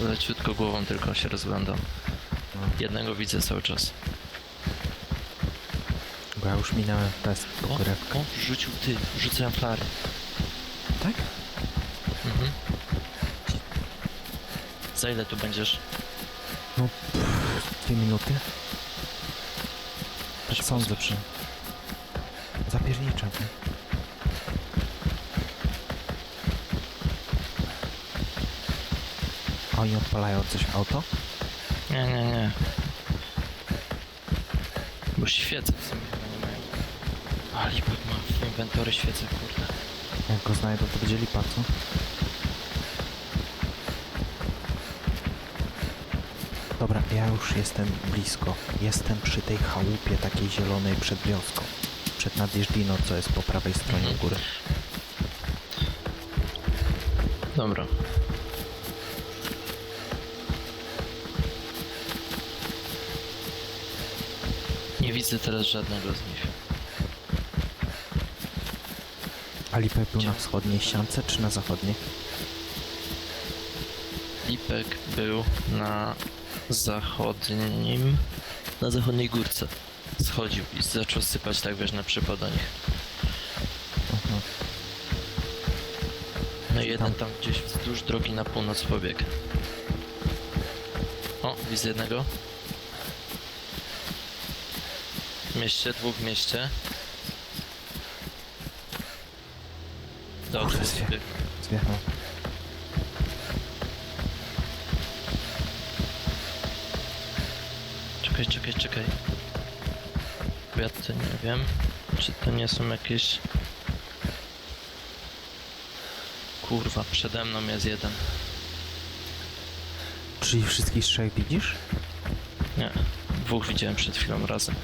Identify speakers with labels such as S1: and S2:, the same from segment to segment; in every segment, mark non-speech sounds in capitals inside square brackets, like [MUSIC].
S1: leciutko głową tylko się rozglądam. Jednego widzę cały czas.
S2: bo ja już minąłem test
S1: O,
S2: pogórewka.
S1: o, rzucił ty, rzucałem flary.
S2: Tak?
S1: Mhm. Za ile tu będziesz?
S2: No, pff, dwie minuty.
S1: Chodź,
S2: Sądzę, że... Zapierniczam, nie? Oni odpalają coś auto?
S1: Nie, nie, nie. Bo świece w sumie chyba nie mają. A Lipek ma w inwentory świece, kurde.
S2: Jak go znajdą, to będzie lipa, co? Dobra, ja już jestem blisko. Jestem przy tej chałupie takiej zielonej przed wioską. Przed nadjeżdżiną, co jest po prawej stronie
S1: Mhm.
S2: góry.
S1: Dobra. Nie widzę teraz żadnego z nich.
S2: A Lipek był na wschodniej ściance, czy na zachodniej?
S1: Lipek był na zachodnim... na zachodniej górce. Schodził i zaczął sypać tak, wiesz, na przypad do nich.
S2: Mhm.
S1: No i jeden
S2: Tam.
S1: tam gdzieś wzdłuż drogi na północ pobiegł. O, widzę jednego. W mieście, dwóch w mieście. Dobrze,
S2: Kurde.
S1: Czekaj, czekaj, czekaj. Bo ja to nie wiem, czy to nie są jakieś... Kurwa, przede mną jest jeden.
S2: Czyli wszystkich trzech widzisz?
S1: Nie, dwóch widziałem przed chwilą razem.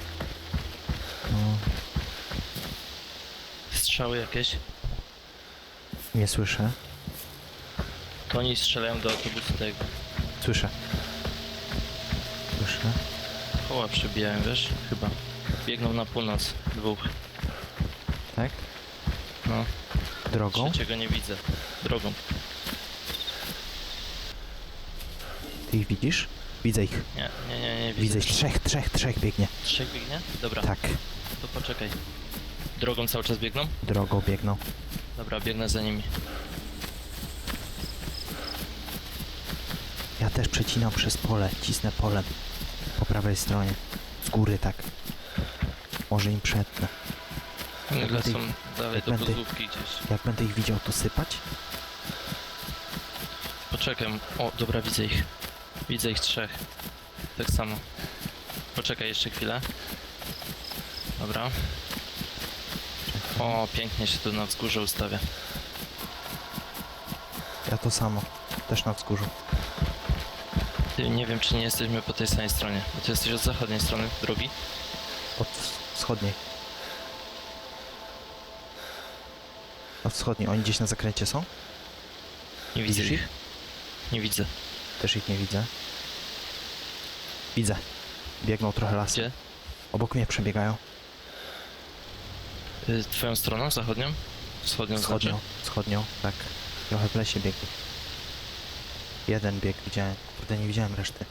S1: Strzały jakieś?
S2: nie słyszę.
S1: To oni strzelają do autobusu tego.
S2: Słyszę. Słyszę.
S1: Koła przebijałem, wiesz? Chyba. Biegną na północ. Dwóch.
S2: Tak?
S1: No.
S2: Drogą?
S1: Trzeciego nie widzę. Drogą.
S2: Ty ich widzisz? Widzę ich.
S1: Nie, nie, nie, nie
S2: Widzę
S1: widzę.
S2: ich. Trzech, trzech, trzech biegnie.
S1: Trzech biegnie? Dobra,
S2: Tak.
S1: to poczekaj. Drogą cały czas biegną?
S2: Drogą biegną.
S1: Dobra, biegnę za nimi.
S2: Ja też przecinam przez pole. Cisnę polem. Po prawej stronie. Z góry tak. Może im przetnę.
S1: One
S2: będę
S1: są dalej do
S2: będę-
S1: gdzieś.
S2: Jak będę ich widział, to sypać?
S1: Poczekaj. O, dobra, widzę ich. Widzę ich trzech. Tak samo. Poczekaj jeszcze chwilę. Dobra. O, pięknie się tu na wzgórze ustawia.
S2: Ja to samo. Też na wzgórzu.
S1: Ty, nie wiem, czy nie jesteśmy po tej samej stronie. Bo ty jesteś od zachodniej strony drogi.
S2: Od ws- wschodniej. Od wschodniej. Oni gdzieś na zakręcie są?
S1: Nie widzę
S2: Widzisz
S1: ich. Nie widzę.
S2: Też ich nie widzę. Widzę. Biegną trochę lasem.
S1: Gdzie?
S2: Obok mnie przebiegają.
S1: Y, twoją stroną zachodnią? Wschodnią
S2: Wschodnią.
S1: znaczy?
S2: Wschodnią, tak. Trochę w lesie biegli. Jeden bieg widziałem. Kurde, nie widziałem reszty.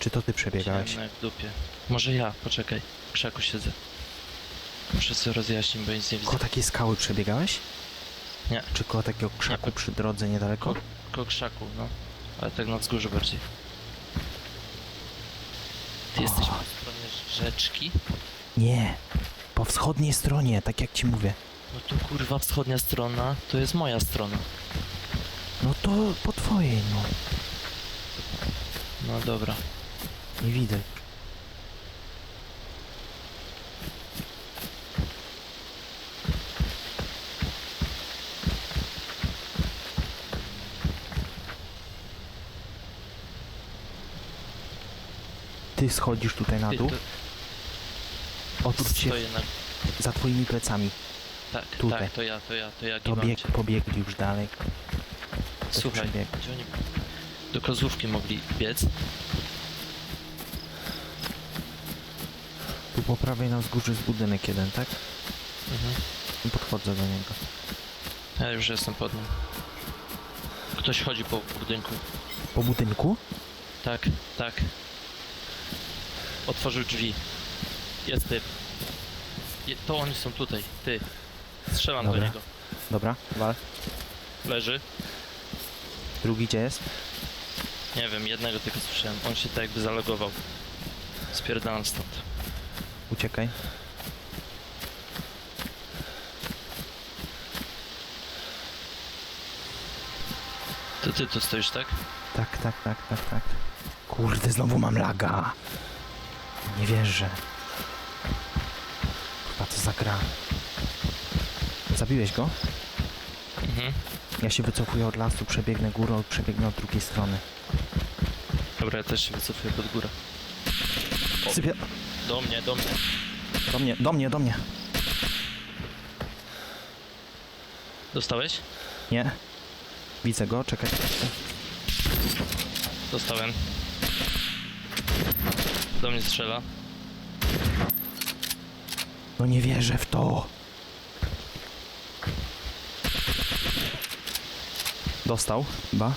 S2: Czy to ty przebiegałeś?
S1: Ciemno jak w dupie. Może ja, poczekaj. W krzaku siedzę. Muszę sobie rozjaśnić, bo nic nie widzę.
S2: Koło takiej skały przebiegałeś?
S1: Nie.
S2: Czy koło takiego krzaku
S1: Nie.
S2: przy drodze niedaleko?
S1: Ko koło krzaku, no. Ale tak na wzgórzu bardziej. Ty jesteś po stronie rzeczki?
S2: Nie. Po wschodniej stronie, tak jak ci mówię.
S1: No tu kurwa wschodnia strona, to jest moja strona.
S2: No to po twojej, no.
S1: No dobra.
S2: Nie widzę. Ty schodzisz tutaj na
S1: Ty,
S2: dół,
S1: to stoję na...
S2: za twoimi plecami.
S1: Tak,
S2: tutaj.
S1: tak, to ja, to ja, to ja
S2: To bieg,
S1: cię.
S2: pobiegli już dalej.
S1: Słuchaj,
S2: przebieg.
S1: gdzie oni do kozłówki mogli biec?
S2: Tu po prawej na wzgórzu jest budynek jeden, tak?
S1: Mhm.
S2: I podchodzę do niego.
S1: Ja już jestem pod nim. Ktoś chodzi po budynku.
S2: Po budynku?
S1: Tak, tak. Otworzył drzwi. Jest typ. Je, to oni są tutaj, ty. Strzelam
S2: Dobra.
S1: do niego.
S2: Dobra, wal.
S1: Leży.
S2: Drugi gdzie jest?
S1: Nie wiem, jednego tylko słyszałem. On się tak jakby zalogował. Spierdalam stąd.
S2: Uciekaj.
S1: To ty tu stoisz, tak?
S2: Tak, tak, tak, tak, tak. Kurde, znowu mam laga. Nie wierzę. Co za gra. Zabiłeś go?
S1: Mhm.
S2: Ja się wycofuję od lasu, przebiegnę górą, przebiegnę od drugiej strony.
S1: Dobra, ja też się wycofuję pod górę. O.
S2: Sypie...
S1: Do mnie, do mnie.
S2: Do mnie, do mnie, do mnie.
S1: Dostałeś?
S2: Nie. Widzę go, czekaj.
S1: Dostałem. Do mnie strzela.
S2: No nie wierzę w to. Dostał, chyba.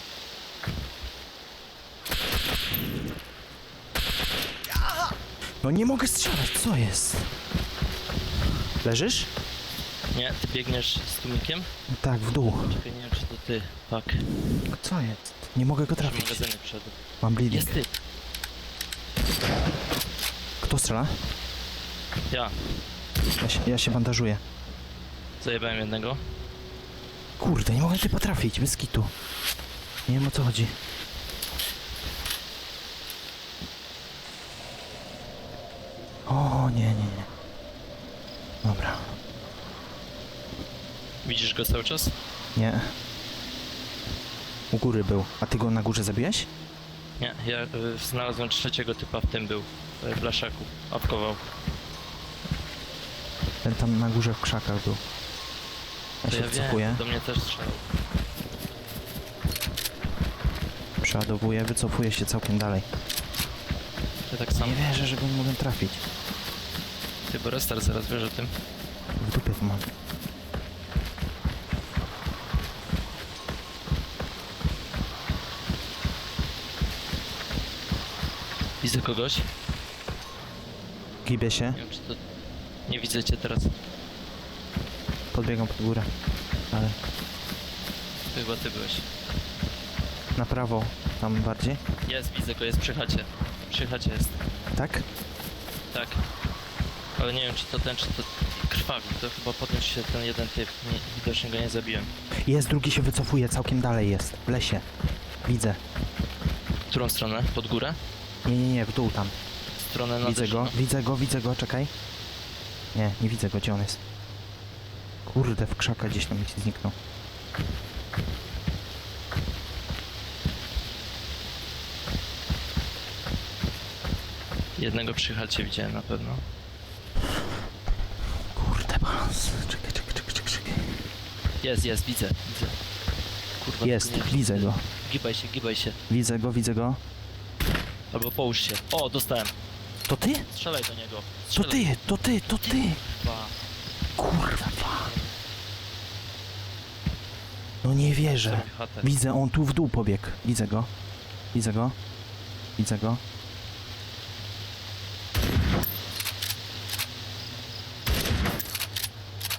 S2: No nie mogę strzelać, co jest? Leżysz?
S1: Nie, ty biegniesz z tłumikiem?
S2: Tak, w dół.
S1: Czekaj, nie wiem czy to ty. Tak.
S2: Co jest? Nie mogę go trafić.
S1: magazynie.
S2: Mam bleeding.
S1: Jest typ.
S2: Kto strzela?
S1: Ja.
S2: Ja się, ja się bandażuję.
S1: Zajebałem jednego.
S2: Kurde, nie mogę ty potrafić, bez kitu. Nie wiem o co chodzi. O, nie, nie, nie. Dobra,
S1: Widzisz go cały czas?
S2: nie. U góry był. A ty go na górze zabiłeś?
S1: Nie, ja y, znalazłem trzeciego typa, w tym był. y, W blaszaku. Awkował.
S2: Ten tam na górze w krzakach był. Ja
S1: To
S2: się wycofuję,
S1: wiem, do mnie też strzelał.
S2: przeładowuję, wycofuję się całkiem dalej.
S1: Ja tak samo.
S2: Nie wierzę, że go nie mogę trafić.
S1: Ty, bo restart zaraz wiesz o tym.
S2: W dupie to mam.
S1: Widzę kogoś.
S2: Gibie się,
S1: Nie wiem, czy to... Nie widzę cię teraz.
S2: podbiegam pod górę. Ale
S1: chyba ty byłeś.
S2: na prawo, tam bardziej.
S1: Jest, widzę go, jest przy chacie. Przy chacie jest.
S2: Tak?
S1: Tak. Ale nie wiem, czy to ten, czy to krwawi. To chyba podniósł się ten jeden typ. Nie, widocznie go nie zabiłem.
S2: Jest, drugi się wycofuje, całkiem dalej jest. W lesie. Widzę.
S1: W którą stronę? Pod górę?
S2: Nie, nie, nie, w dół tam.
S1: Stronę na
S2: Widzę go, widzę go, widzę go, czekaj. Nie, nie widzę go, gdzie on jest. Kurde, w krzaka gdzieś tam mi zniknął.
S1: Jednego przy chacie widziałem na pewno.
S2: Kurde, balans. Czekaj, czekaj, czekaj, czekaj, czekaj.
S1: Jest, jest, widzę, widzę. Kurwa,
S2: Jest,
S1: tylko nie wiem,
S2: widzę go.
S1: Gibaj się, gibaj się.
S2: Widzę go, widzę go.
S1: Albo połóż się. O, dostałem.
S2: To ty?
S1: Strzelaj do niego.
S2: To
S1: Strzelaj.
S2: ty, to ty, to ty.
S1: Kurwa.
S2: Kurwa. No nie wierzę.
S1: Chatę.
S2: Widzę, on tu w dół pobiegł. Widzę go. Widzę go. Widzę go.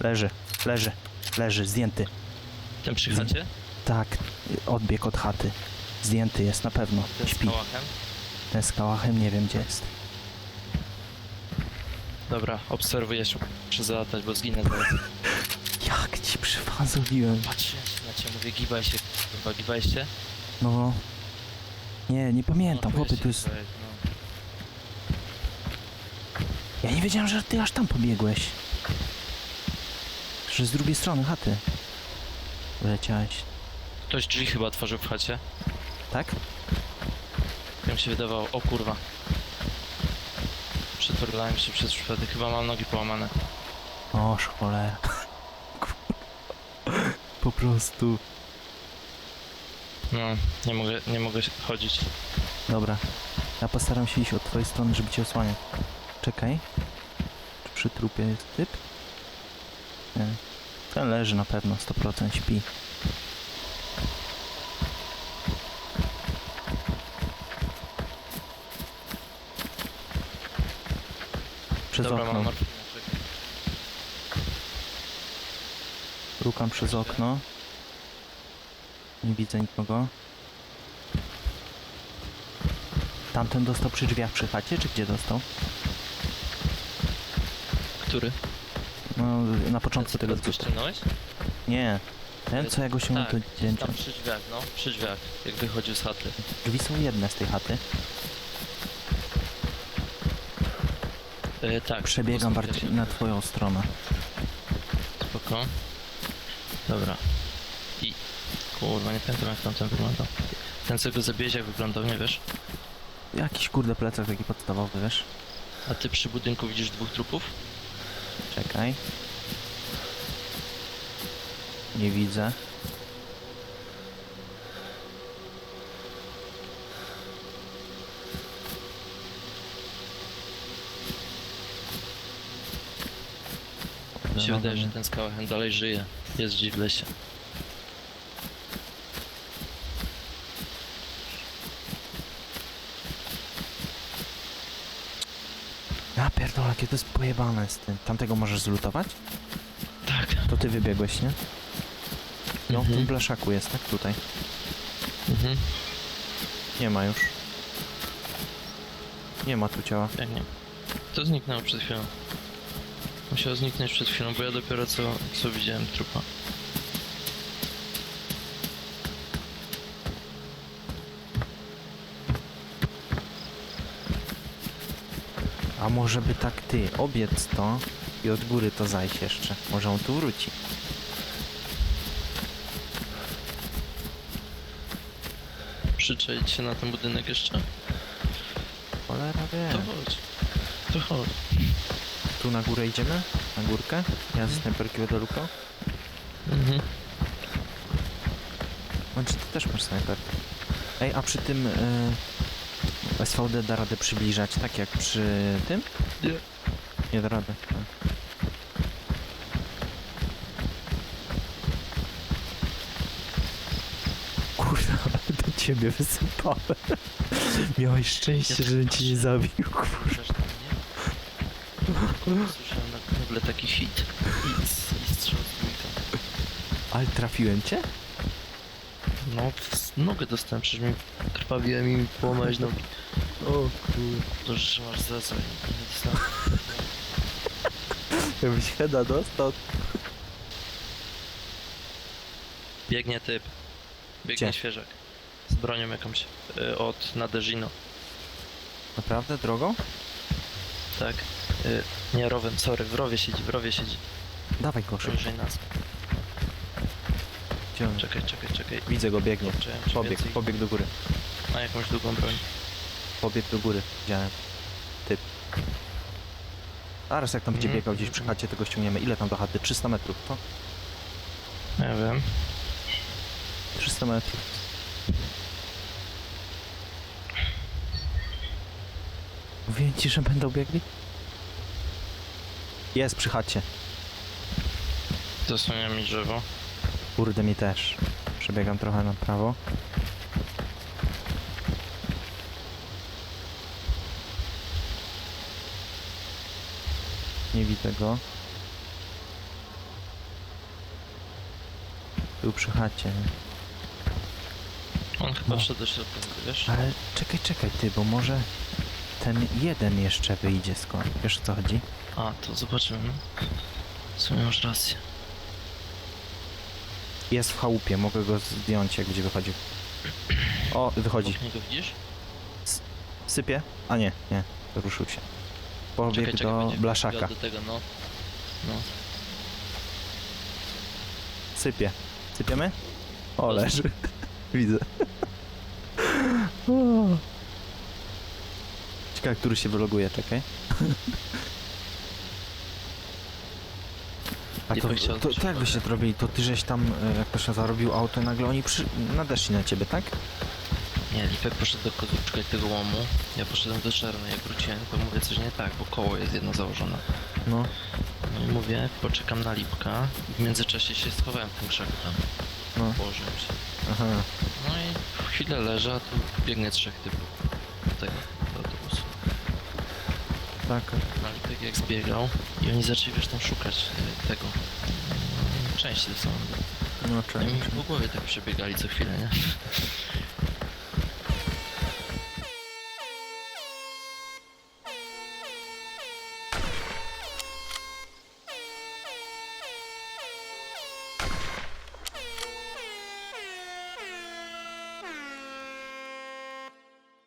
S2: Leży, leży, leży, zdjęty.
S1: Ten przy chacie?
S2: Tak, odbieg od chaty. Zdjęty jest na pewno.
S1: Ten z
S2: Śpi.
S1: kałachem?
S2: Ten z kałachem nie wiem gdzie jest.
S1: Dobra, obserwuję się. Muszę zalatać, bo zginę zaraz. [LAUGHS]
S2: Jak ci przyfazoliłem?
S1: Patrzyłem się na ciebie, mówię gibaj się, kurwa, gibaj się.
S2: No. Nie, nie pamiętam,
S1: No,
S2: chłopie, tu jest...
S1: no.
S2: Ja nie wiedziałem, że ty aż tam pobiegłeś. Że z drugiej strony chaty. Wyleciałeś.
S1: Ktoś drzwi chyba otworzył w chacie.
S2: Tak?
S1: Jak mi się wydawało, o kurwa. Przetorlałem się przez przypadek, chyba mam nogi połamane.
S2: O, cholera. [LAUGHS] po prostu.
S1: No, nie mogę, nie mogę się chodzić.
S2: Dobra. Ja postaram się iść od twojej strony, żeby cię osłaniać. Czekaj. Czy przy trupie jest typ? Nie. Ten leży na pewno, 100% śpi. Przez
S1: Dobra,
S2: okno.
S1: mam.
S2: Rukam przez okno. Nie widzę nikogo. Tamten dostał przy drzwiach przy chacie, czy gdzie dostał?
S1: Który?
S2: No, na początku tego...
S1: Ściągnąłeś?
S2: Nie. Ten, co ja go ściągnął
S1: Tak,
S2: do zdjęcia.
S1: tam przy drzwiach, no. Przy drzwiach, jak wychodził z chaty.
S2: Drzwi są jedne z tej chaty.
S1: E, tak.
S2: Przebiegam
S1: postawię
S2: bardziej
S1: się.
S2: na twoją stronę.
S1: Spoko. Dobra. I... Kurwa, nie pamiętam jak tamten wyglądał. Ten, co go zabiłeś, jak wyglądał, nie wiesz?
S2: Jakiś kurde plecak taki podstawowy, wiesz?
S1: A ty przy budynku widzisz dwóch trupów?
S2: Czekaj. Nie widzę.
S1: Mi się
S2: Dobra,
S1: wydaje, że
S2: dobra.
S1: ten skałachem dalej żyje. Jest gdzieś w lesie.
S2: Ja pierdolę, jakie to jest pojebane z tym. Tamtego możesz zlutować?
S1: Tak.
S2: To ty wybiegłeś, nie? No, w
S1: Mhm.
S2: tym blaszaku jest, tak? Tutaj.
S1: Mhm.
S2: Nie ma już. Nie ma tu ciała.
S1: Jak nie? To zniknęło przed chwilą. Musiało zniknąć przed chwilą, bo ja dopiero co, co widziałem trupa.
S2: A może by tak ty, obiec to i od góry to zajść jeszcze. Może on tu wróci.
S1: Przyczaić się na ten budynek jeszcze?
S2: Cholera
S1: To
S2: wie.
S1: chodź. To chodź.
S2: Tu na górę idziemy? Na górkę? Ja ze snajperki będę lukał?
S1: Mhm.
S2: Znaczy ty też masz snajperkę. Ej, a przy tym y, SVD da radę przybliżać, tak jak przy tym?
S1: Nie.
S2: Nie da rady. No. Kurwa, ale do ciebie wysypałem. Miałeś szczęście, że cię nie zabił. kurwa.
S1: Słyszałem na- nagle taki hit. I, s- i strzał z.
S2: Ale trafiłem cię?
S1: No, w nogę dostałem, przecież mi krwawiłem i mi połamałeś nogi.
S2: O kur...
S1: To, że masz za co? Nie dostałem. [LAUGHS]
S2: Jakbyś dostał.
S1: Biegnie typ. Biegnie
S2: Gdzie?
S1: świeżak. Z bronią jakąś. Y, od Nadeżino.
S2: Naprawdę? Drogą?
S1: Tak. Y, nie, rowem, sorry. W rowie siedzi, w rowie siedzi.
S2: Dawaj go szybko.
S1: Bliżej nas.
S2: Gdzie on?
S1: Czekaj, czekaj, czekaj.
S2: Widzę go, biegnie.
S1: Zobaczyłem, czy
S2: Pobieg,
S1: więcej
S2: pobieg do góry.
S1: Ma jakąś długą broń.
S2: Pobieg do góry. Widziałem. Typ. Zaraz jak tam będzie
S1: Mhm.
S2: biegał gdzieś przy chacie, tego ściągniemy. Ile tam do chaty? 300 metrów, to?
S1: Nie wiem.
S2: 300 metrów. Mówiłem ci, że będą biegli? Jest przy chacie.
S1: Zasłania mi drzewo.
S2: Kurde, mi też. Przebiegam trochę na prawo. Nie widzę go. Był przy chacie.
S1: On chyba
S2: No.
S1: wszedł do środka, wiesz?
S2: Ale czekaj, czekaj ty, bo może ten jeden jeszcze wyjdzie skąd. Wiesz o co chodzi?
S1: A, to zobaczymy. W sumie masz rację.
S2: Jest w chałupie, mogę go zdjąć jak będzie wychodził. O, wychodzi.
S1: Obok niego widzisz?
S2: Sypie? A nie, nie, ruszył się. Pobiegł do
S1: będzie
S2: blaszaka.
S1: do tego, no. No.
S2: Sypie. Sypiemy? O, leży. [LAUGHS] Widzę. [LAUGHS] O. Ciekawe, który się wyloguje, czekaj. [LAUGHS] A to, to,
S1: być
S2: to jak wy się
S1: wylogowany.
S2: zrobili? To ty żeś tam, e, jak to się zarobił auto, nagle oni przy... nadeszli na ciebie, tak?
S1: Nie, Lipek poszedł do kozu szukać tego łomu. Ja poszedłem do czarnej, jak wróciłem, to mówię coś nie tak, bo koło jest jedno założone.
S2: No.
S1: No i mówię, poczekam na Lipka. W międzyczasie się schowałem w tym krzaku tam.
S2: No.
S1: Położyłem się.
S2: Aha.
S1: No i chwilę leżę, a tu biegnie trzech typów. Do tego.
S2: Tak.
S1: Ale tak jak zbiegał i oni zaczęli wiesz tam szukać y, tego części samochodu.
S2: No
S1: No i mi po głowie tak przebiegali co chwilę, nie?